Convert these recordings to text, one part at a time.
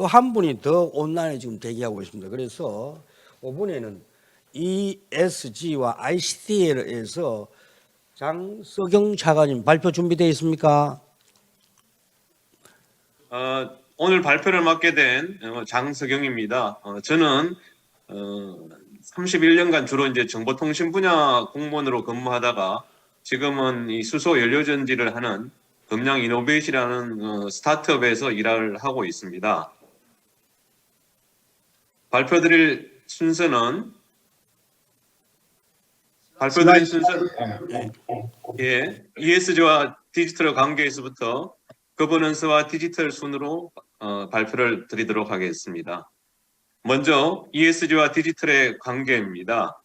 또 한 분이 더 온라인에 지금 대기하고 있습니다. 그래서 이번에는 ESG와 ICT에서 장석영 차관님 발표 준비되어 있습니까? 어, 오늘 발표를 맡게 된 어, 장석영입니다. 어, 저는 어, 31년간 주로 이제 정보통신 분야 공무원으로 근무하다가 지금은 이 수소 연료전지를 하는 금양 이노베이시라는 어, 스타트업에서 일을 하고 있습니다. 발표드릴 순서는? 발표드릴 순서는 예, ESG와 디지털 관계에서부터 거버넌스와 디지털 순으로 어, 발표를 드리도록 하겠습니다. 먼저 ESG와 디지털의 관계입니다.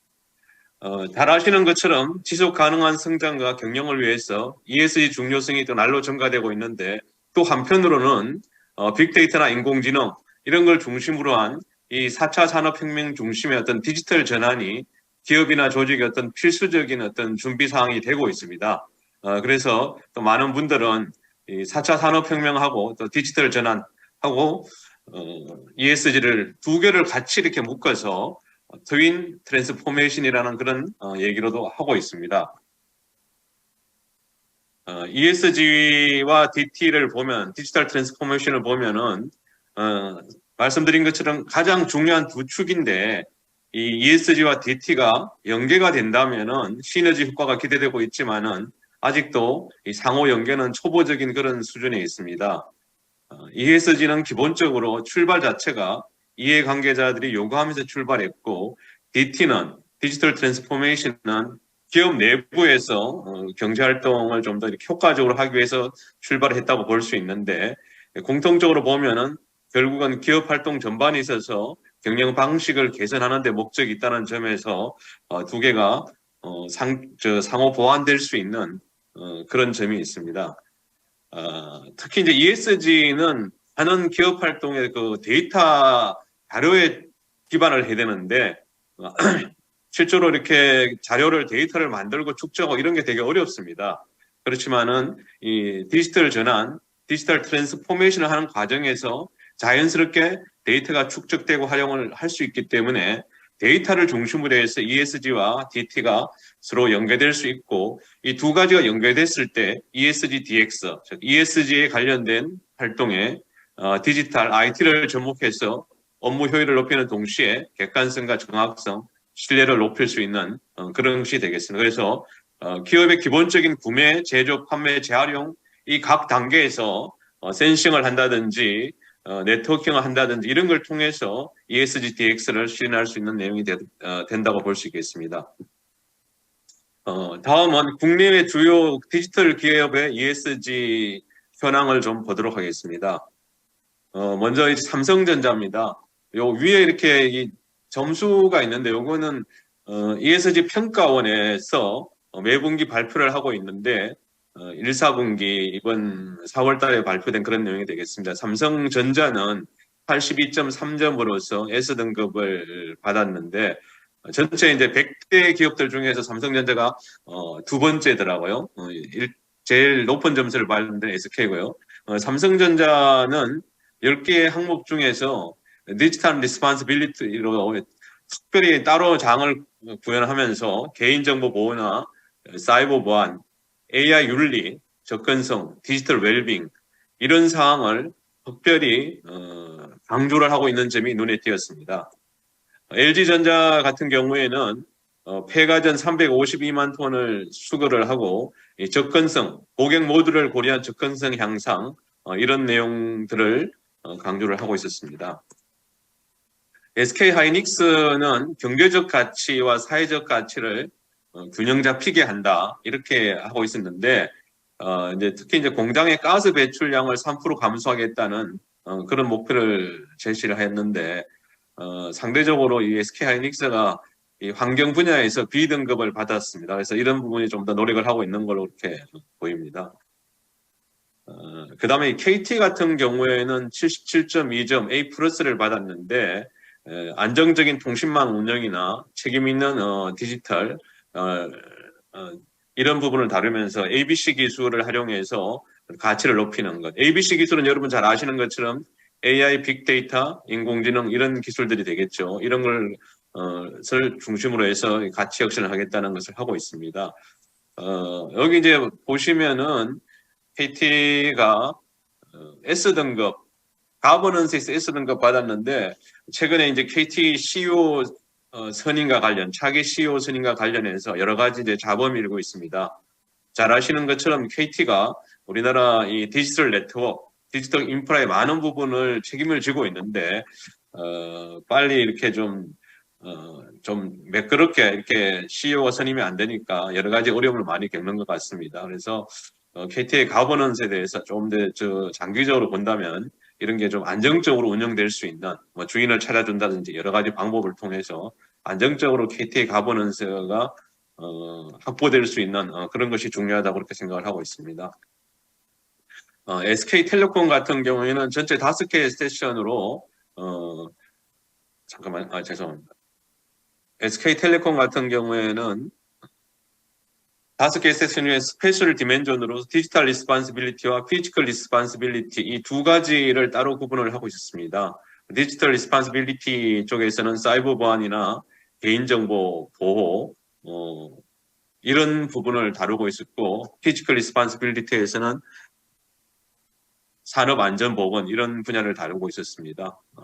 어, 잘 아시는 것처럼 지속 가능한 성장과 경영을 위해서 ESG 중요성이 또 날로 증가되고 있는데 또 한편으로는 어, 빅데이터나 인공지능 이런 걸 중심으로 한 이 4차 산업혁명 중심의 어떤 디지털 전환이 기업이나 조직의 어떤 필수적인 어떤 준비 사항이 되고 있습니다. 어, 그래서 또 많은 분들은 이 4차 산업혁명하고 또 디지털 전환하고 어, ESG를 두 개를 같이 이렇게 묶어서 트윈 트랜스포메이션이라는 그런 어, 얘기로도 하고 있습니다. 어, ESG와 DT를 보면 디지털 트랜스포메이션을 보면은 어, 말씀드린 것처럼 가장 중요한 두 축인데 이 ESG와 DT가 연계가 된다면은 시너지 효과가 기대되고 있지만은 아직도 이 상호 연계는 초보적인 그런 수준에 있습니다. 어, ESG는 기본적으로 출발 자체가 이해관계자들이 요구하면서 출발했고 DT는 디지털 트랜스포메이션은 기업 내부에서 어, 경제 활동을 좀 더 효과적으로 하기 위해서 출발을 했다고 볼 수 있는데 공통적으로 보면은 결국은 기업 활동 전반에 있어서 경영 방식을 개선하는 데 목적이 있다는 점에서 어, 두 개가 어, 상, 저, 상호 보완될 수 있는 어, 그런 점이 있습니다. 어, 특히 이제 ESG는 하는 기업 활동의 그 데이터 자료에 기반을 해야 되는데 어, 실제로 이렇게 자료를 데이터를 만들고 축적하고 이런 게 되게 어렵습니다. 그렇지만은 이 디지털 전환, 디지털 트랜스포메이션을 하는 과정에서 자연스럽게 데이터가 축적되고 활용을 할 수 있기 때문에 데이터를 중심으로 해서 ESG와 DT가 서로 연계될 수 있고 이 두 가지가 연계됐을 때 ESG DX, 즉 ESG에 관련된 활동에 어, 디지털 IT를 접목해서 업무 효율을 높이는 동시에 객관성과 정확성, 신뢰를 높일 수 있는 어, 그런 것이 되겠습니다. 그래서 어, 기업의 기본적인 구매, 제조, 판매, 재활용 이 각 단계에서 어, 센싱을 한다든지 어, 네트워킹을 한다든지 이런 걸 통해서 ESG DX를 실현할 수 있는 내용이 되, 어, 된다고 볼 수 있겠습니다. 어, 다음은 국내외 주요 디지털 기업의 ESG 현황을 좀 보도록 하겠습니다. 어, 먼저 이 삼성전자입니다. 요 위에 이렇게 이 점수가 있는데 요거는 어, ESG 평가원에서 어, 매분기 발표를 하고 있는데 어, 1, 4분기 이번 4월 달에 발표된 그런 내용이 되겠습니다. 삼성전자는 82.3점으로서 S등급을 받았는데 어, 전체 이제 100대 기업들 중에서 삼성전자가 어, 두 번째더라고요. 어, 일, 제일 높은 점수를 받는 SK고요. 어, 삼성전자는 10개 항목 중에서 디지털 리스판스빌리티로 특별히 따로 장을 구현하면서 개인정보 보호나 사이버 보안, AI 윤리, 접근성, 디지털 웰빙 이런 사항을 특별히 어, 강조를 하고 있는 점이 눈에 띄었습니다. LG전자 같은 경우에는 어, 폐가전 352만 톤을 수거를 하고 이 접근성, 고객 모두를 고려한 접근성 향상 어, 이런 내용들을 어, 강조를 하고 있었습니다. SK 하이닉스는 경제적 가치와 사회적 가치를 어, 균형 잡히게 한다 이렇게 하고 있었는데 어, 이제 특히 이제 공장의 가스 배출량을 3% 감소하겠다는 어, 그런 목표를 제시를 했는데 어, 상대적으로 이 SK 하이닉스가 이 환경 분야에서 B등급을 받았습니다. 그래서 이런 부분이 좀 더 노력을 하고 있는 걸로 이렇게 보입니다. 어, 그 다음에 KT 같은 경우에는 77.2점 A 플러스를 받았는데 에, 안정적인 통신망 운영이나 책임 있는 어, 디지털 어, 어, 이런 부분을 다루면서 ABC 기술을 활용해서 가치를 높이는 것. ABC 기술은 여러분 잘 아시는 것처럼 AI, 빅데이터, 인공지능 이런 기술들이 되겠죠. 이런 걸 어, 을 중심으로 해서 가치 혁신을 하겠다는 것을 하고 있습니다. 어, 여기 이제 보시면은 KT가 S 등급 가버넌스에서 S 등급 받았는데 최근에 이제 KT CEO 어, 선임과 관련 차기 CEO 선임과 관련해서 여러 가지 이제 자범이 일고 있습니다. 잘 아시는 것처럼 KT가 우리나라 이 디지털 네트워크, 디지털 인프라의 많은 부분을 책임을 지고 있는데 어, 빨리 이렇게 좀 어, 좀 매끄럽게 이렇게 CEO가 선임이 안 되니까 여러 가지 어려움을 많이 겪는 것 같습니다. 그래서 어, KT의 가버넌스에 대해서 좀더저 장기적으로 본다면 이런 게 좀 안정적으로 운영될 수 있는 뭐 주인을 찾아준다든지 여러 가지 방법을 통해서 안정적으로 KT의 가버넌스가 어, 확보될 수 있는 어, 그런 것이 중요하다고 그렇게 생각을 하고 있습니다. 어, SK텔레콤 같은 경우에는 전체 다섯 개의 스테이션으로 어, 잠깐만 아 죄송합니다. SK텔레콤 같은 경우에는 다섯 스테이션 중에 스페셜 디멘전으로 디지털 리스판시빌리티와 피지컬 리스판시빌리티 이 두 가지를 따로 구분을 하고 있었습니다. 디지털 리스판시빌리티 쪽에서는 사이버 보안이나 개인정보 보호 어, 이런 부분을 다루고 있었고 피지컬 리스판시빌리티에서는 산업 안전 보건 이런 분야를 다루고 있었습니다. 어,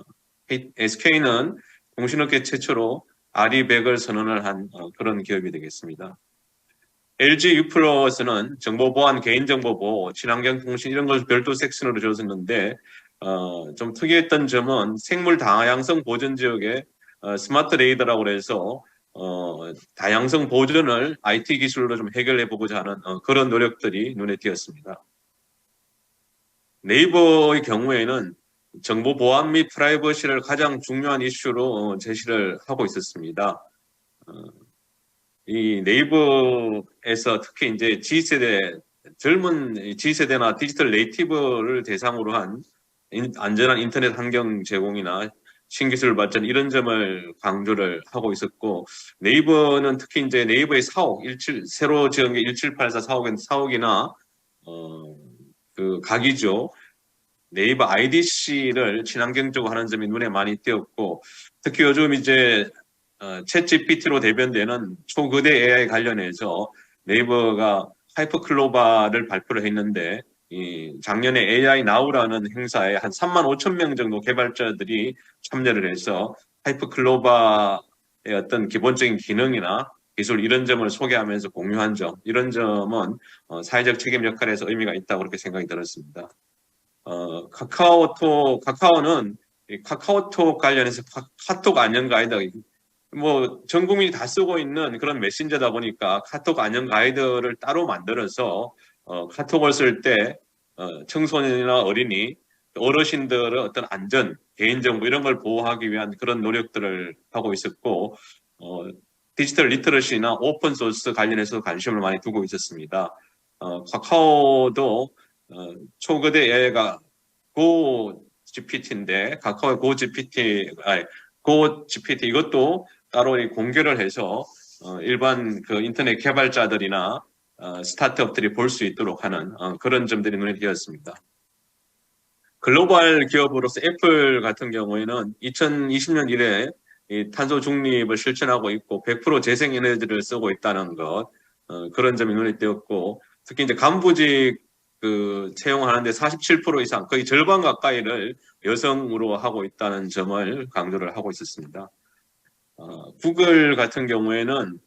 SK는 공신업계 최초로 아리백을 선언을 한 어, 그런 기업이 되겠습니다. LG U+는 정보보안, 개인정보보호, 친환경통신 이런 걸 별도 섹션으로 줬었는데 어, 좀 특이했던 점은 생물 다양성 보전 지역에 어, 스마트 레이더라고 해서 어, 다양성 보전을 IT 기술로 좀 해결해 보고자 하는 어, 그런 노력들이 눈에 띄었습니다. 네이버의 경우에는 정보 보안 및 프라이버시를 가장 중요한 이슈로 어, 제시를 하고 있었습니다. 어, 이 네이버에서 특히 이제 G세대 젊은 G세대나 디지털 네이티브를 대상으로 한 인- 안전한 인터넷 환경 제공이나 신기술 발전 이런 점을 강조를 하고 있었고 네이버는 특히 이제 네이버의 사옥 17 새로 지은 게 1784 사옥인 사옥이나 어그 각이죠. 네이버 IDC를 친환경적으로 하는 점이 눈에 많이 띄었고 특히 요즘 이제 어, 챗 GPT로 대변되는 초거대 AI 관련해서 네이버가 하이퍼클로바를 발표를 했는데 이 작년에 AI 나우라는 행사에 한 3만 5천 명 정도 개발자들이 참여를 해서 하이퍼클로바의 어떤 기본적인 기능이나 기술 이런 점을 소개하면서 공유한 점 이런 점은 어, 사회적 책임 역할에서 의미가 있다고 그렇게 생각이 들었습니다. 어, 카카오톡 카카오는 이 카카오톡 관련해서 카, 카톡 안녕 가이드 뭐 전 국민이 다 쓰고 있는 그런 메신저다 보니까 카톡 안녕 가이드를 따로 만들어서 어, 카톡을 쓸 때 어, 청소년이나 어린이 어르신들의 어떤 안전 개인정보 이런 걸 보호하기 위한 그런 노력들을 하고 있었고 어, 디지털 리터러시나 오픈 소스 관련해서 관심을 많이 두고 있었습니다. 어, 카카오도 어, 초거대 AI가 고 GPT인데 카카오의 고 GPT 아니 고 GPT 이것도 따로 이 공개를 해서 어, 일반 그 인터넷 개발자들이나 어, 스타트업들이 볼 수 있도록 하는 어, 그런 점들이 눈에 띄었습니다. 글로벌 기업으로서 애플 같은 경우에는 2020년 이래 이 탄소 중립을 실천하고 있고 100% 재생에너지를 쓰고 있다는 것 어, 그런 점이 눈에 띄었고 특히 이제 간부직 그 채용하는데 47% 이상 거의 절반 가까이를 여성으로 하고 있다는 점을 강조를 하고 있었습니다. 어, 구글 같은 경우에는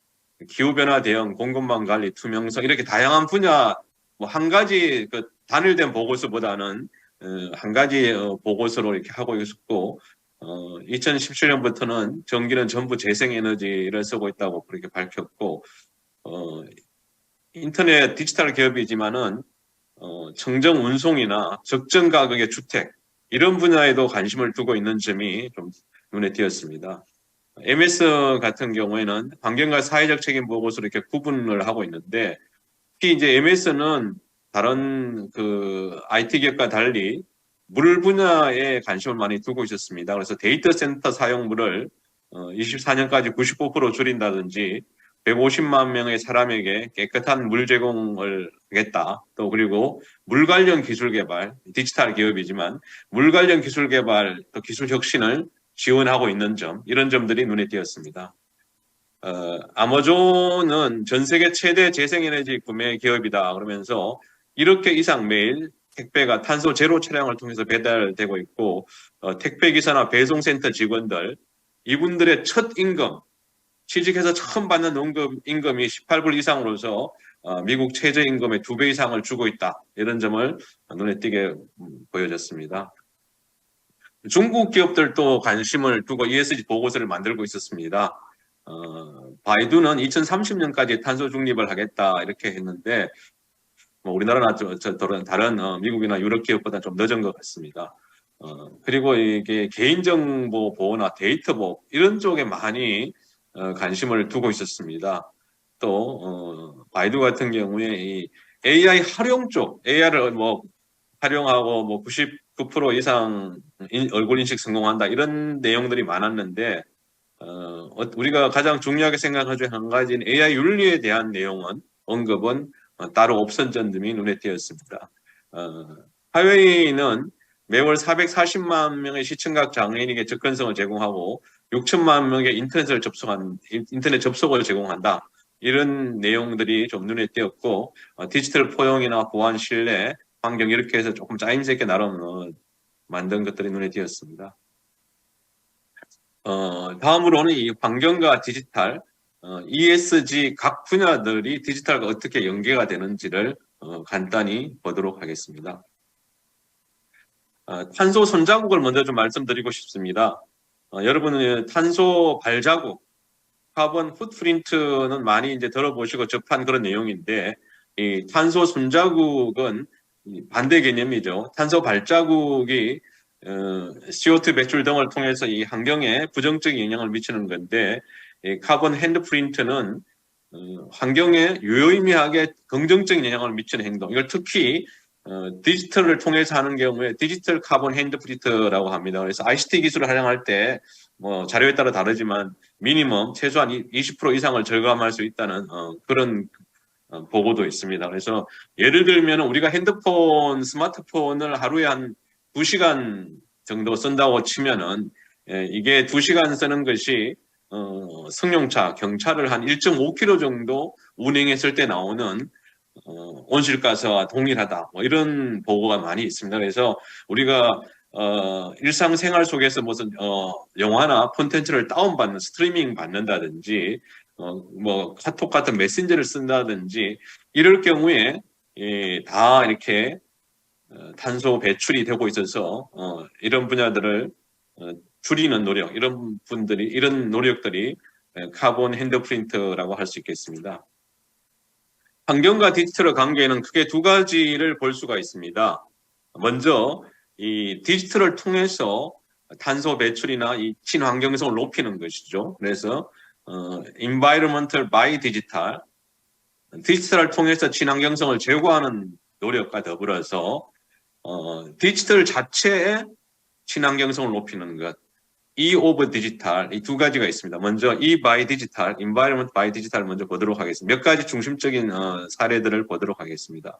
기후변화 대응, 공급망 관리, 투명성 이렇게 다양한 분야 뭐 한 가지 그 단일된 보고서보다는 어, 한 가지 어, 보고서로 이렇게 하고 있었고 어, 2017년부터는 전기는 전부 재생에너지를 쓰고 있다고 그렇게 밝혔고 어, 인터넷 디지털 기업이지만은 어, 청정 운송이나 적정 가격의 주택 이런 분야에도 관심을 두고 있는 점이 좀 눈에 띄었습니다. MS 같은 경우에는 환경과 사회적 책임 보고서로 이렇게 구분을 하고 있는데 특히 이제 MS는 다른 그 IT 기업과 달리 물 분야에 관심을 많이 두고 있었습니다. 그래서 데이터 센터 사용물을 어, 24년까지 95% 줄인다든지 150만 명의 사람에게 깨끗한 물 제공을 하겠다. 또 그리고 물 관련 기술 개발, 디지털 기업이지만 물 관련 기술 개발, 또 기술 혁신을 지원하고 있는 점, 이런 점들이 눈에 띄었습니다. 어, 아마존은 전 세계 최대 재생에너지 구매 기업이다. 그러면서 이렇게 이상 매일 택배가 탄소 제로 차량을 통해서 배달되고 있고, 어, 택배 기사나 배송센터 직원들, 이분들의 첫 임금, 취직해서 처음 받는 임금, 임금이 18불 이상으로서 어, 미국 최저임금의 두 배 이상을 주고 있다. 이런 점을 눈에 띄게 음, 보여졌습니다. 중국 기업들도 관심을 두고 ESG 보고서를 만들고 있었습니다. 어, 바이두는 2030년까지 탄소 중립을 하겠다 이렇게 했는데 뭐 우리나라나 저, 저, 다른, 다른 어, 미국이나 유럽 기업보다 좀 늦은 것 같습니다. 어, 그리고 이게 개인정보 보호나 데이터 보호 이런 쪽에 많이 어, 관심을 두고 있었습니다. 또 어, 바이두 같은 경우에 이 AI 활용 쪽 AI를 뭐 활용하고 뭐 99% 이상 인- 얼굴 인식 성공한다 이런 내용들이 많았는데 어, 어, 우리가 가장 중요하게 생각하는 중에 한 가지는 AI 윤리에 대한 내용은 언급은 어, 따로 없었던 점이 눈에 띄었습니다. 어, 하웨이는 매월 440만 명의 시청각 장애인에게 접근성을 제공하고 6천만 명의 인터넷을 접속한 인터넷 접속을 제공한다. 이런 내용들이 좀 눈에 띄었고 어, 디지털 포용이나 보안 신뢰 환경 이렇게 해서 조금 짜임새 있게 나름 어, 만든 것들이 눈에 띄었습니다. 어, 다음으로는 이 환경과 디지털 어, ESG 각 분야들이 디지털과 어떻게 연계가 되는지를 어, 간단히 보도록 하겠습니다. 어, 탄소 손자국을 먼저 좀 말씀드리고 싶습니다. 어, 여러분은 탄소 발자국, 카본 풋프린트는 많이 이제 들어보시고 접한 그런 내용인데, 이 탄소 손자국은 이 반대 개념이죠. 탄소 발자국이 어, CO2 배출 등을 통해서 이 환경에 부정적인 영향을 미치는 건데, 이 카본 핸드프린트는 어, 환경에 유의미하게 긍정적인 영향을 미치는 행동. 이걸 특히 어, 디지털을 통해서 하는 경우에 디지털 카본 핸드프린트라고 합니다. 그래서 ICT 기술을 활용할 때 뭐 자료에 따라 다르지만 미니멈 최소한 20% 이상을 절감할 수 있다는 어, 그런 어, 보고도 있습니다. 그래서 예를 들면 우리가 핸드폰, 스마트폰을 하루에 한 2시간 정도 쓴다고 치면은 예, 이게 2시간 쓰는 것이 어, 승용차, 경차를 한 1.5km 정도 운행했을 때 나오는 어, 온실가스와 동일하다. 뭐 이런 보고가 많이 있습니다. 그래서 우리가 어, 일상생활 속에서 무슨 어, 영화나 콘텐츠를 다운받는 스트리밍 받는다든지 어, 뭐 카톡 같은 메신저를 쓴다든지 이럴 경우에 예, 다 이렇게 어, 탄소 배출이 되고 있어서 어, 이런 분야들을 어, 줄이는 노력 이런 분들이 이런 노력들이 에, 카본 핸드프린트라고 할 수 있겠습니다. 환경과 디지털의 관계는 크게 두 가지를 볼 수가 있습니다. 먼저 이 디지털을 통해서 탄소 배출이나 이 친환경성을 높이는 것이죠. 그래서 어, environmental by digital 디지털을 통해서 친환경성을 제고하는 노력과 더불어서 어, 디지털 자체의 친환경성을 높이는 것, E of digital 이 두 가지가 있습니다. 먼저 E by digital, environment by digital 먼저 보도록 하겠습니다. 몇 가지 중심적인 어, 사례들을 보도록 하겠습니다.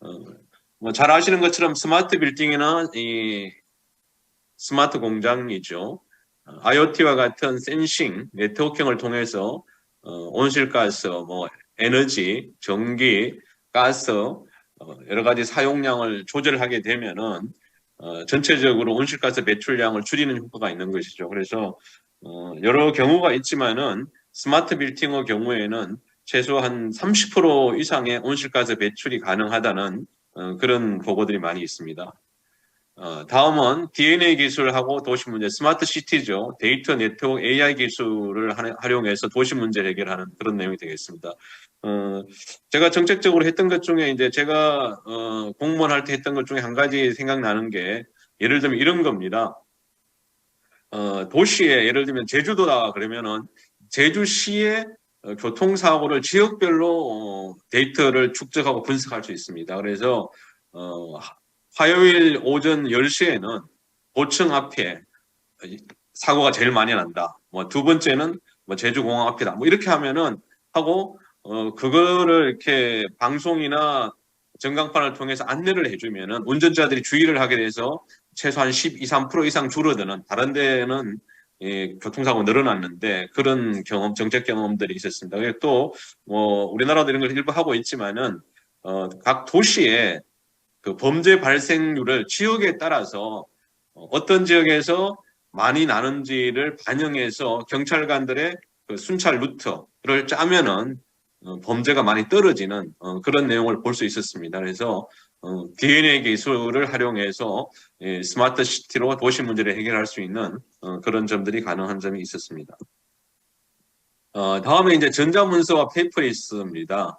어, 뭐잘 아시는 것처럼 스마트 빌딩이나 이 스마트 공장이죠. 어, IoT와 같은 센싱 네트워킹을 통해서 어, 온실가스, 뭐 에너지, 전기, 가스 어, 여러 가지 사용량을 조절하게 되면은 어, 전체적으로 온실가스 배출량을 줄이는 효과가 있는 것이죠. 그래서 어, 여러 경우가 있지만은 스마트 빌딩의 경우에는 최소 한 30% 이상의 온실가스 배출이 가능하다는 어, 그런 보고들이 많이 있습니다. 어, 다음은 DNA 기술하고 도시 문제, 스마트 시티죠. 데이터 네트워크 AI 기술을 하- 활용해서 도시 문제를 해결하는 그런 내용이 되겠습니다. 어, 제가 정책적으로 했던 것 중에 이제 제가 어, 공무원 할 때 했던 것 중에 한 가지 생각나는 게 예를 들면 이런 겁니다. 어, 도시에 예를 들면 제주도다 그러면은 제주시의 어, 교통사고를 지역별로 어, 데이터를 축적하고 분석할 수 있습니다. 그래서 어, 화- 화요일 오전 10시에는 고층 앞에 사고가 제일 많이 난다. 뭐 두 번째는 뭐 제주공항 앞이다. 뭐 이렇게 하면은 하고 어 그거를 이렇게 방송이나 전광판을 통해서 안내를 해주면은 운전자들이 주의를 하게 돼서 최소한 12, 3% 이상 줄어드는 다른 데는 예, 교통사고 늘어났는데 그런 경험, 정책 경험들이 있었습니다. 또, 뭐, 우리나라도 이런 걸 일부 하고 있지만은, 어, 각 도시에 그 범죄 발생률을 지역에 따라서 어, 어떤 지역에서 많이 나는지를 반영해서 경찰관들의 그 순찰 루트를 짜면은 어, 범죄가 많이 떨어지는 어, 그런 내용을 볼 수 있었습니다. 그래서 어, DNA 기술을 활용해서 예, 스마트 시티로 도시 문제를 해결할 수 있는 어, 그런 점들이 가능한 점이 있었습니다. 어, 다음에 이제 전자문서와 페이퍼리스입니다.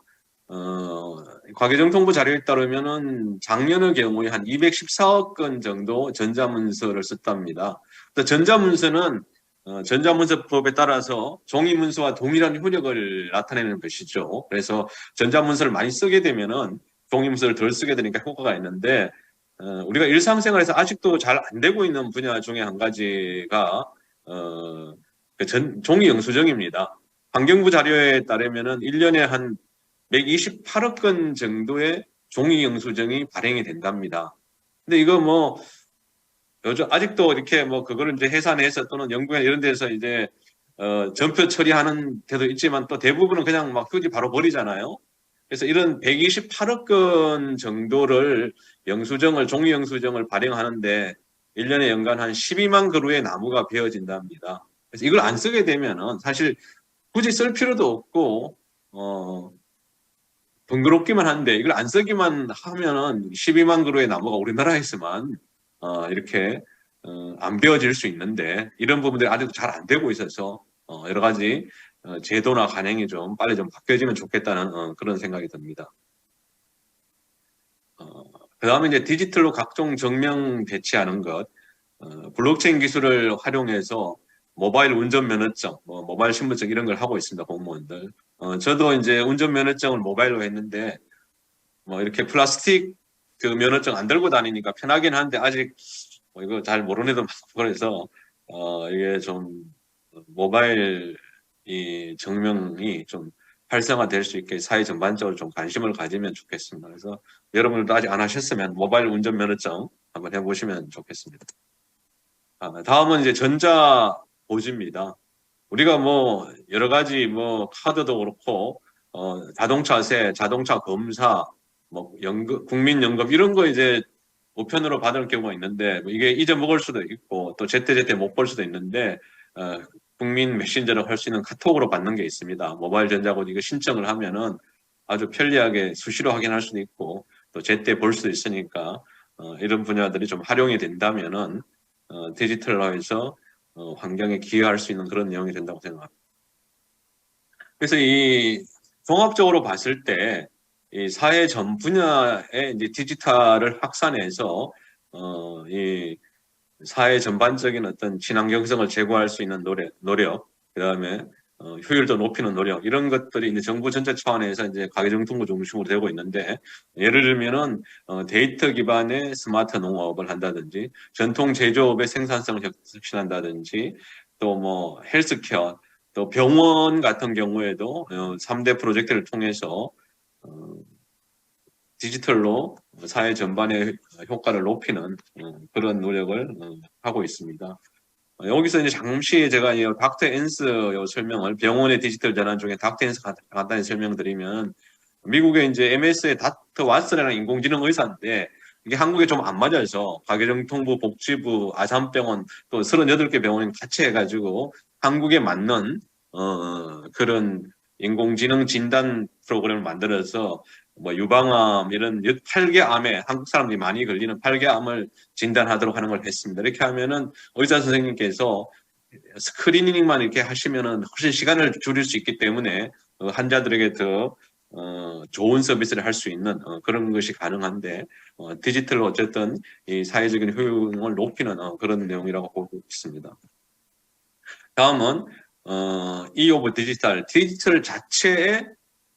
어, 과기정통부 자료에 따르면은 작년의 경우에 한 214억 건 정도 전자문서를 썼답니다. 또 전자문서는 어, 전자문서법에 따라서 종이문서와 동일한 효력을 나타내는 것이죠. 그래서 전자문서를 많이 쓰게 되면은 종이문서를 덜 쓰게 되니까 효과가 있는데 어, 우리가 일상생활에서 아직도 잘 안 되고 있는 분야 중에 한 가지가 어, 그 전, 종이 영수증입니다. 환경부 자료에 따르면은 1년에 한 128억 건 정도의 종이 영수증이 발행이 된답니다. 근데 이거 뭐 요즘 아직도 이렇게 뭐 그거를 이제 해산해서 또는 연구원 이런 데서 이제 어 전표 처리하는 데도 있지만 또 대부분은 그냥 막 휴지 바로 버리잖아요. 그래서 이런 128억 건 정도를 영수증을 종이 영수증을 발행하는데 1년에 연간 한 12만 그루의 나무가 베어진답니다. 그래서 이걸 안 쓰게 되면은 사실 굳이 쓸 필요도 없고 어 번거롭기만 한데 이걸 안 쓰기만 하면은 12만 그루의 나무가 우리나라에서만 어, 이렇게 어, 안 베어질 수 있는데 이런 부분들이 아직도 잘 안 되고 있어서 어, 여러 가지 어, 제도나 관행이 좀 빨리 좀 바뀌어지면 좋겠다는 어, 그런 생각이 듭니다. 어, 그 다음에 이제 디지털로 각종 증명 대체하는 것, 어, 블록체인 기술을 활용해서 모바일 운전면허증, 뭐 모바일 신분증 이런 걸 하고 있습니다 공무원들. 어, 저도 이제 운전면허증을 모바일로 했는데 뭐 이렇게 플라스틱 그 면허증 안 들고 다니니까 편하긴 한데 아직 뭐 이거 잘 모르는 애도 많고 그래서 어 이게 좀 모바일 이 증명이 좀 활성화될 수 있게 사회 전반적으로 좀 관심을 가지면 좋겠습니다. 그래서 여러분들도 아직 안 하셨으면 모바일 운전 면허증 한번 해보시면 좋겠습니다. 아, 다음은 이제 전자 보지입니다. 우리가 뭐 여러 가지 뭐 카드도 그렇고 어 자동차세, 자동차 검사, 뭐 연금, 국민연금 이런 거 이제 우편으로 받을 경우가 있는데 뭐 이게 잊어먹을 수도 있고 또 제때제때 못 볼 수도 있는데 어, 국민 메신저를 할수 있는 카톡으로 받는 게 있습니다. 모바일 전자고 이거 신청을 하면은 아주 편리하게 수시로 확인할 수도 있고 또 제때 볼 수도 있으니까 어, 이런 분야들이 좀 활용이 된다면은 어, 디지털화해서 어, 환경에 기여할 수 있는 그런 내용이 된다고 생각합니다. 그래서 이 종합적으로 봤을 때 이 사회 전 분야에 이제 디지털을 확산해서 어, 이 사회 전반적인 어떤 친환경성을 제고할 수 있는 노력, 노력 그다음에 어, 효율도 높이는 노력 이런 것들이 이제 정부 전체 차원에서 이제 가계정통부 중심으로 되고 있는데 예를 들면은 어, 데이터 기반의 스마트 농업을 한다든지 전통 제조업의 생산성을 혁신한다든지 또 뭐 헬스케어 또 병원 같은 경우에도 어, 3대 프로젝트를 통해서 어, 디지털로 사회 전반의 효과를 높이는 어, 그런 노력을 어, 하고 있습니다. 어, 여기서 이제 잠시 제가 이 닥터 요 설명을 병원의 디지털 전환 중에 닥터 간- 간단히 설명드리면 미국의 이제 MS의 닥터 왓슨이라는 인공지능 의사인데 이게 한국에 좀 안 맞아서 가계정통부, 복지부, 아산병원 또 38개 병원이 같이 해가지고 한국에 맞는 어, 그런 인공지능 진단 프로그램을 만들어서 뭐 유방암 이런 8개 암에 한국 사람들이 많이 걸리는 8개 암을 진단하도록 하는 걸 했습니다. 이렇게 하면은 의사 선생님께서 스크리닝만 이렇게 하시면은 훨씬 시간을 줄일 수 있기 때문에 어, 환자들에게 더 어, 좋은 서비스를 할 수 있는 어, 그런 것이 가능한데 어, 디지털로 어쨌든 이 사회적인 효용을 높이는 어, 그런 내용이라고 보고 있습니다. 다음은 어, 이 오브 디지털, 디지털 자체의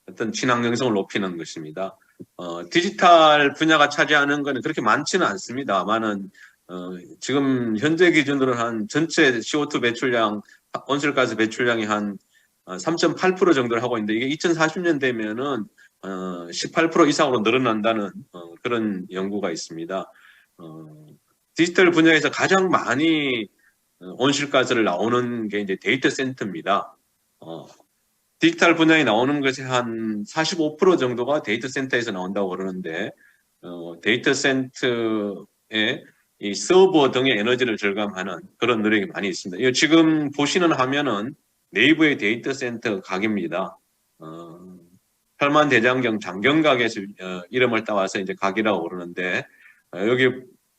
어떤 친환경성을 높이는 것입니다. 어, 디지털 분야가 차지하는 것은 그렇게 많지는 않습니다만은 어, 지금 현재 기준으로 한 전체 CO2 배출량 온실가스 배출량이 한 3.8% 정도를 하고 있는데 이게 2040년 되면은 어, 18% 이상으로 늘어난다는 어, 그런 연구가 있습니다. 어, 디지털 분야에서 가장 많이 어, 온실가스를 나오는 게 이제 데이터 센터입니다. 어, 디지털 분야에 나오는 것이 한 45% 정도가 데이터 센터에서 나온다고 그러는데 어, 데이터 센터에 이 서버 등의 에너지를 절감하는 그런 노력이 많이 있습니다. 지금 보시는 화면은 네이버의 데이터 센터 가게입니다. 어, 혈만 대장경 장경각에서 어, 이름을 따와서 이제 가게라고 그러는데 어, 여기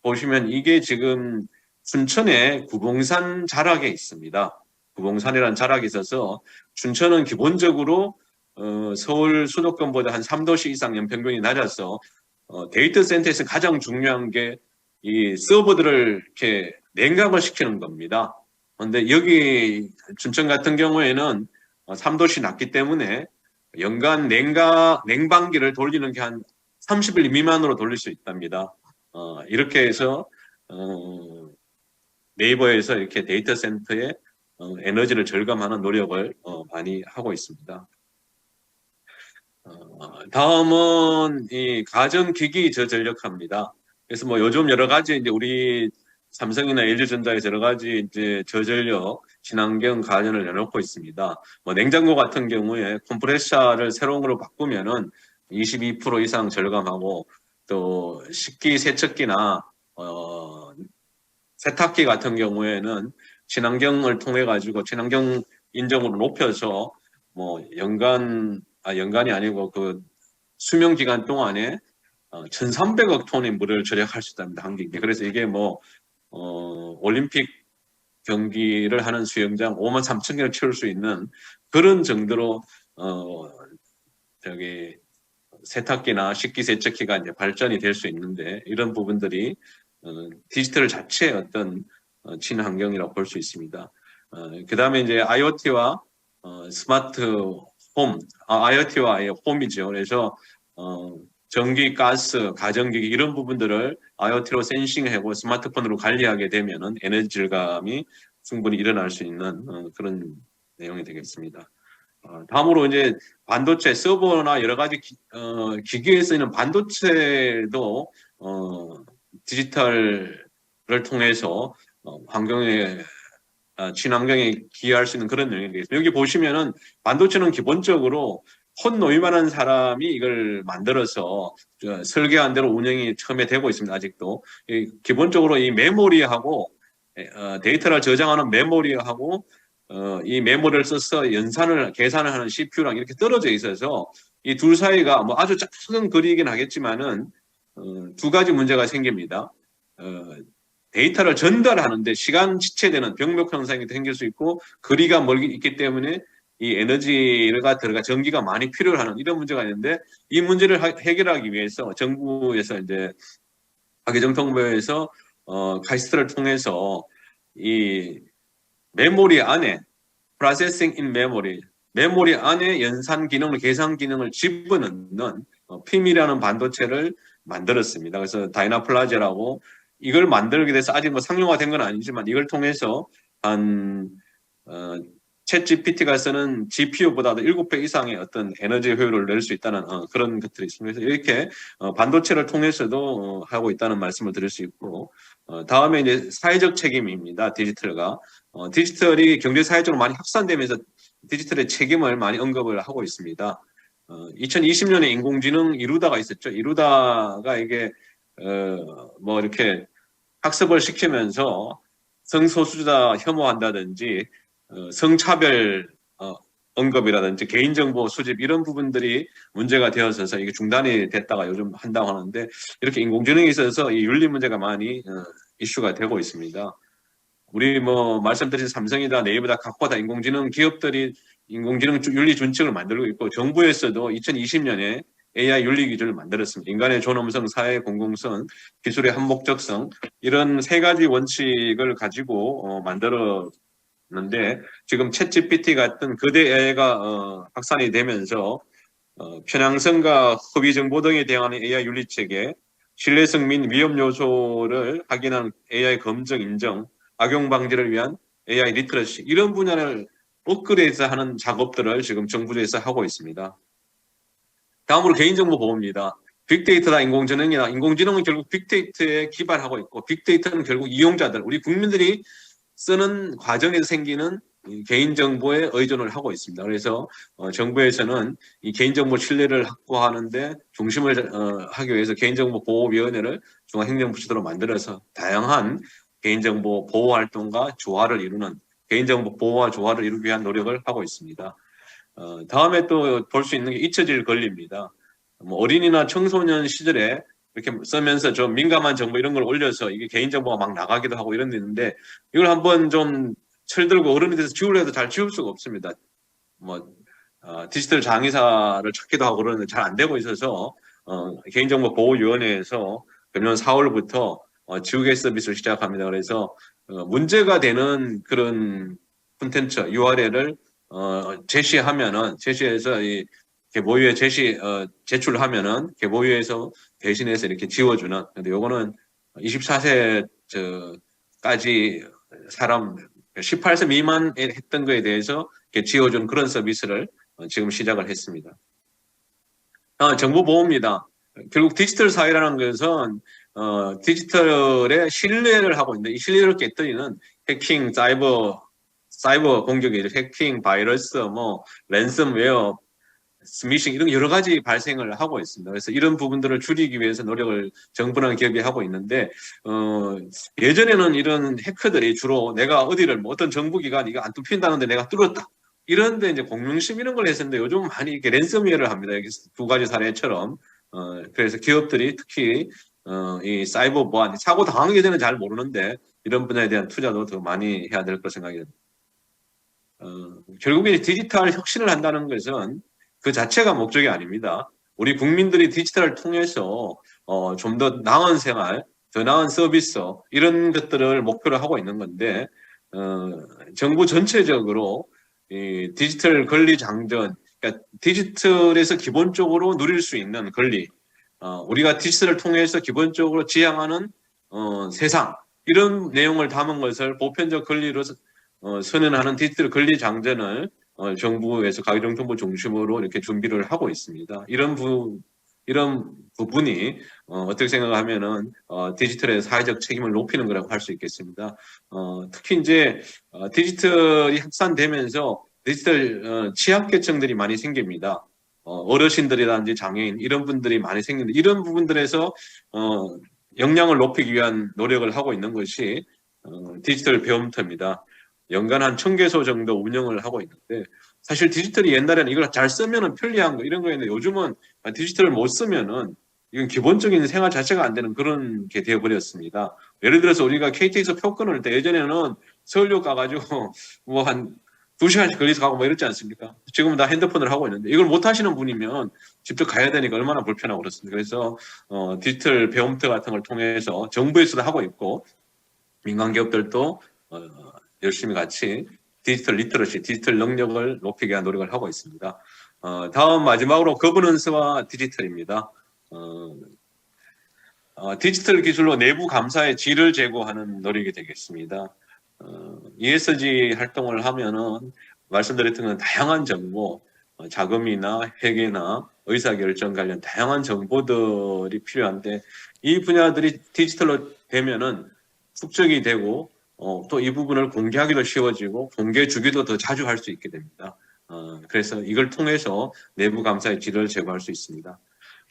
보시면 이게 지금 춘천의 구봉산 자락에 있습니다. 구봉산이라는 자락이 있어서 춘천은 기본적으로 어, 서울 수도권보다 한 3도시 이상 연평균이 낮아서 어, 데이터 센터에서 가장 중요한 게 이 서버들을 이렇게 냉각을 시키는 겁니다. 그런데 여기 춘천 같은 경우에는 어, 3도시 낮기 때문에 연간 냉각 냉방기를 돌리는 게 한 30일 미만으로 돌릴 수 있답니다. 어, 이렇게 해서 어, 네이버에서 이렇게 데이터 센터에 어, 에너지를 절감하는 노력을 어, 많이 하고 있습니다. 어, 다음은 이 가전기기 저전력합니다. 그래서 뭐 요즘 여러 가지 이제 우리 삼성이나 LG전자에서 여러 가지 이제 저전력 친환경 가전을 내놓고 있습니다. 뭐 냉장고 같은 경우에 컴프레셔를 새로운 걸로 바꾸면은 22% 이상 절감하고 또 식기 세척기나 어 세탁기 같은 경우에는 친환경을 통해 가지고 친환경 인정으로 높여서 뭐 연간 아 연간이 아니고 그 수명 기간 동안에 어, 1,300억 톤의 물을 절약할 수 있답니다. 한 경기. 그래서 이게 뭐 어, 올림픽 경기를 하는 수영장 5만 3천 개를 채울 수 있는 그런 정도로 어 저기 세탁기나 식기 세척기가 이제 발전이 될 수 있는데 이런 부분들이 어, 디지털 자체의 어떤 어, 친환경이라고 볼 수 있습니다. 어, 그 다음에 이제 IoT와 어, 스마트 홈, 아, IoT와 홈이죠. 그래서 어, 전기, 가스, 가전기기 이런 부분들을 IoT로 센싱하고 스마트폰으로 관리하게 되면은 에너지 절감이 충분히 일어날 수 있는 어, 그런 내용이 되겠습니다. 어, 다음으로 이제 반도체 서버나 여러 가지 기, 어, 기기에 쓰이는 반도체도 어, 디지털을 통해서 어, 환경에 어, 친환경에 기여할 수 있는 그런 영역이 되겠습니다. 여기 보시면은 반도체는 기본적으로 혼 노이만한 사람이 이걸 만들어서 저, 설계한 대로 운영이 처음에 되고 있습니다. 아직도 이, 기본적으로 이 메모리하고 에, 어, 데이터를 저장하는 메모리하고 어, 이 메모리를 써서 연산을 계산을 하는 CPU랑 이렇게 떨어져 있어서 이 둘 사이가 뭐 아주 작은 거리이긴 하겠지만은 어, 두 가지 문제가 생깁니다. 어, 데이터를 전달하는데 시간 지체되는 병목 현상이 생길 수 있고 거리가 멀기 있기 때문에 이 에너지가 들어가 전기가 많이 필요하는 이런 문제가 있는데 이 문제를 하- 해결하기 위해서 정부에서 이제 과기정통부에서 어, 카이스트를 통해서 이 메모리 안에 processing in memory 메모리 안에 연산 기능을 계산 기능을 집어넣는 어, PIM이라는 반도체를 만들었습니다. 그래서 다이나플라제라고 이걸 만들게 돼서 아직 뭐 상용화된 건 아니지만 이걸 통해서 한 어, 챗 GPT가 쓰는 GPU보다도 7배 이상의 어떤 에너지 효율을 낼 수 있다는 어, 그런 것들이 있습니다. 그래서 이렇게 어, 반도체를 통해서도 어, 하고 있다는 말씀을 드릴 수 있고 어, 다음에 이제 사회적 책임입니다. 디지털과 어, 디지털이 경제 사회적으로 많이 확산되면서 디지털의 책임을 많이 언급을 하고 있습니다. 어, 2020년에 인공지능 이루다가 있었죠. 이루다가 이게 어, 뭐 이렇게 학습을 시키면서 성소수자 혐오한다든지 어, 성차별 어, 언급이라든지 개인정보 수집 이런 부분들이 문제가 되어서 이게 중단이 됐다가 요즘 한다고 하는데 이렇게 인공지능에 있어서 이 윤리 문제가 많이 어, 이슈가 되고 있습니다. 우리 뭐 말씀드린 삼성이다 네이버다 각고다 인공지능 기업들이 인공지능 주- 윤리 준칙을 만들고 있고 정부에서도 2020년에 AI 윤리 기준을 만들었습니다. 인간의 존엄성, 사회 공공성, 기술의 한목적성 이런 세 가지 원칙을 가지고 어, 만들었는데 지금 챗 GPT 같은 거대 AI가 어, 확산이 되면서 어, 편향성과 허위 정보 등에 대응하는 AI 윤리 체계, 신뢰성 및 위험 요소를 확인하는 AI 검증 인정, 악용 방지를 위한 AI 리터러시 이런 분야를 업그레이드하는 작업들을 지금 정부에서 하고 있습니다. 다음으로 개인정보 보호입니다. 빅데이터나 인공지능이나 인공지능은 결국 빅데이터에 기반하고 있고 빅데이터는 결국 이용자들 우리 국민들이 쓰는 과정에서 생기는 이 개인정보에 의존을 하고 있습니다. 그래서 어, 정부에서는 이 개인정보 신뢰를 확보하는데 중심을 어, 하기 위해서 개인정보 보호위원회를 중앙행정부처로 만들어서 다양한 개인정보 보호 활동과 조화를 이루는 개인정보 보호와 조화를 이루기 위한 노력을 하고 있습니다. 어, 다음에 또 볼 수 있는 게 잊혀질 권리입니다. 뭐 어린이나 청소년 시절에 이렇게 쓰면서 좀 민감한 정보 이런 걸 올려서 이게 개인정보가 막 나가기도 하고 이런 데 있는데 이걸 한번 좀 철들고 어른이 돼서 지우려 해도 잘 지울 수가 없습니다. 뭐 어, 디지털 장의사를 찾기도 하고 그러는데 잘 안 되고 있어서 어, 개인정보보호위원회에서 금년 4월부터 어, 지우개 서비스를 시작합니다. 그래서 어, 문제가 되는 그런 콘텐츠 URL을 어, 제시하면은 제시해서 이 개보위에 제시 어, 제출하면은 개보위에서 대신해서 이렇게 지워주는. 근데 요거는 24세 저까지 사람 18세 미만에 했던 거에 대해서 이렇게 지워준 그런 서비스를 어, 지금 시작을 했습니다. 아, 정보 보호입니다. 결국 디지털 사회라는 것은 어, 디지털의 신뢰를 하고 있는데 이 신뢰를 깨뜨리는 해킹, 사이버 사이버 공격이 해킹, 바이러스, 뭐 랜섬웨어, 스미싱 이런 여러 가지 발생을 하고 있습니다. 그래서 이런 부분들을 줄이기 위해서 노력을 정부랑 기업이 하고 있는데 어, 예전에는 이런 해커들이 주로 내가 어디를 뭐 어떤 정부기관 이거 안 뚫힌다는데 내가 뚫었다. 이런데 이제 공명심 이런 걸 했었는데 요즘 많이 이렇게 랜섬웨어를 합니다. 여기 두 가지 사례처럼 어, 그래서 기업들이 특히 어, 이 사이버 보안 사고 당하기 전에 잘 모르는데 이런 분야에 대한 투자도 더 많이 해야 될거 생각이 듭니다. 어, 결국에 디지털 혁신을 한다는 것은 그 자체가 목적이 아닙니다. 우리 국민들이 디지털을 통해서 어, 좀 더 나은 생활, 더 나은 서비스 이런 것들을 목표로 하고 있는 건데 어, 정부 전체적으로 이 디지털 권리 장전, 그러니까 디지털에서 기본적으로 누릴 수 있는 권리, 어, 우리가 디지털을 통해서 기본적으로 지향하는 어, 세상 이런 내용을 담은 것을 보편적 권리로 어, 선언하는 디지털 권리 장전을 어, 정부에서 가계정통부 중심으로 이렇게 준비를 하고 있습니다. 이런 부 이런 부분이 어, 어떻게 생각하면은 어, 디지털의 사회적 책임을 높이는 거라고 할 수 있겠습니다. 어, 특히 이제 어, 디지털이 확산되면서 디지털 어, 취약계층들이 많이 생깁니다. 어, 어르신들이라든지 장애인 이런 분들이 많이 생기는데 이런 부분들에서 어, 역량을 높이기 위한 노력을 하고 있는 것이 어, 디지털 배움터입니다. 연간 한 천 개소 정도 운영을 하고 있는데 사실 디지털이 옛날에는 이걸 잘 쓰면은 편리한 거 이런 거였는데 요즘은 디지털을 못 쓰면은 이건 기본적인 생활 자체가 안 되는 그런 게 되어버렸습니다. 예를 들어서 우리가 KTX 표 끊을 때 예전에는 서울역 가가지고 뭐 한 두 시간씩 걸려서 가고 뭐 이랬지 않습니까? 지금은 다 핸드폰을 하고 있는데 이걸 못 하시는 분이면 직접 가야 되니까 얼마나 불편하고 그렇습니까? 그래서 어, 디지털 배움터 같은 걸 통해서 정부에서도 하고 있고 민간 기업들도 어, 열심히 같이 디지털 리터러시, 디지털 능력을 높이기 위한 노력을 하고 있습니다. 어, 다음 마지막으로 거버넌스와 디지털입니다. 어, 어, 디지털 기술로 내부 감사의 질을 제고하는 노력이 되겠습니다. 어, ESG 활동을 하면은 말씀드렸던 건 다양한 정보, 어, 자금이나 회계나 의사결정 관련 다양한 정보들이 필요한데 이 분야들이 디지털로 되면은 축적이 되고 어, 또 이 부분을 공개하기도 쉬워지고 공개 주기도 더 자주 할 수 있게 됩니다. 어, 그래서 이걸 통해서 내부 감사의 질을 제고할 수 있습니다.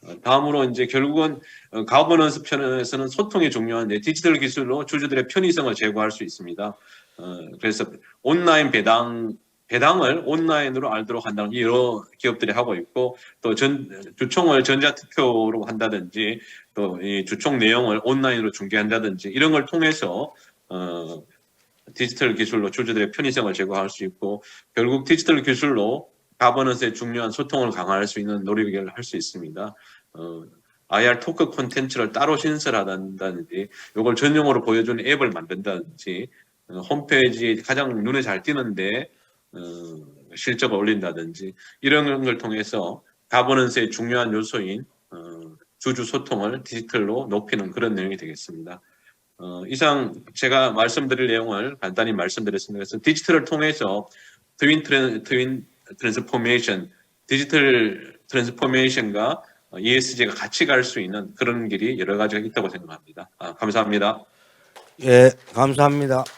어, 다음으로 이제 결국은 어, 가버넌스 편에서는 소통이 중요한데 디지털 기술로 주주들의 편의성을 제고할 수 있습니다. 어, 그래서 온라인 배당 배당을 온라인으로 알도록 한다는 여러 기업들이 하고 있고 또 전, 주총을 전자투표로 한다든지 또 이 주총 내용을 온라인으로 중계한다든지 이런 걸 통해서 어, 디지털 기술로 주주들의 편의성을 제고할 수 있고 결국 디지털 기술로 가버넌스의 중요한 소통을 강화할 수 있는 노력을 할 수 있습니다. 어, IR 토크 콘텐츠를 따로 신설한다든지 이걸 전용으로 보여주는 앱을 만든다든지 어, 홈페이지에 가장 눈에 잘 띄는데 어, 실적을 올린다든지 이런 걸 통해서 가버넌스의 중요한 요소인 어, 주주 소통을 디지털로 높이는 그런 내용이 되겠습니다. 어, 이상 제가 말씀드릴 내용을 간단히 말씀드렸습니다. 그래서 디지털을 통해서 트윈 트랜, 트윈 트랜스포메이션, 디지털 트랜스포메이션과 ESG가 같이 갈 수 있는 그런 길이 여러 가지가 있다고 생각합니다. 아, 감사합니다. 예, 감사합니다.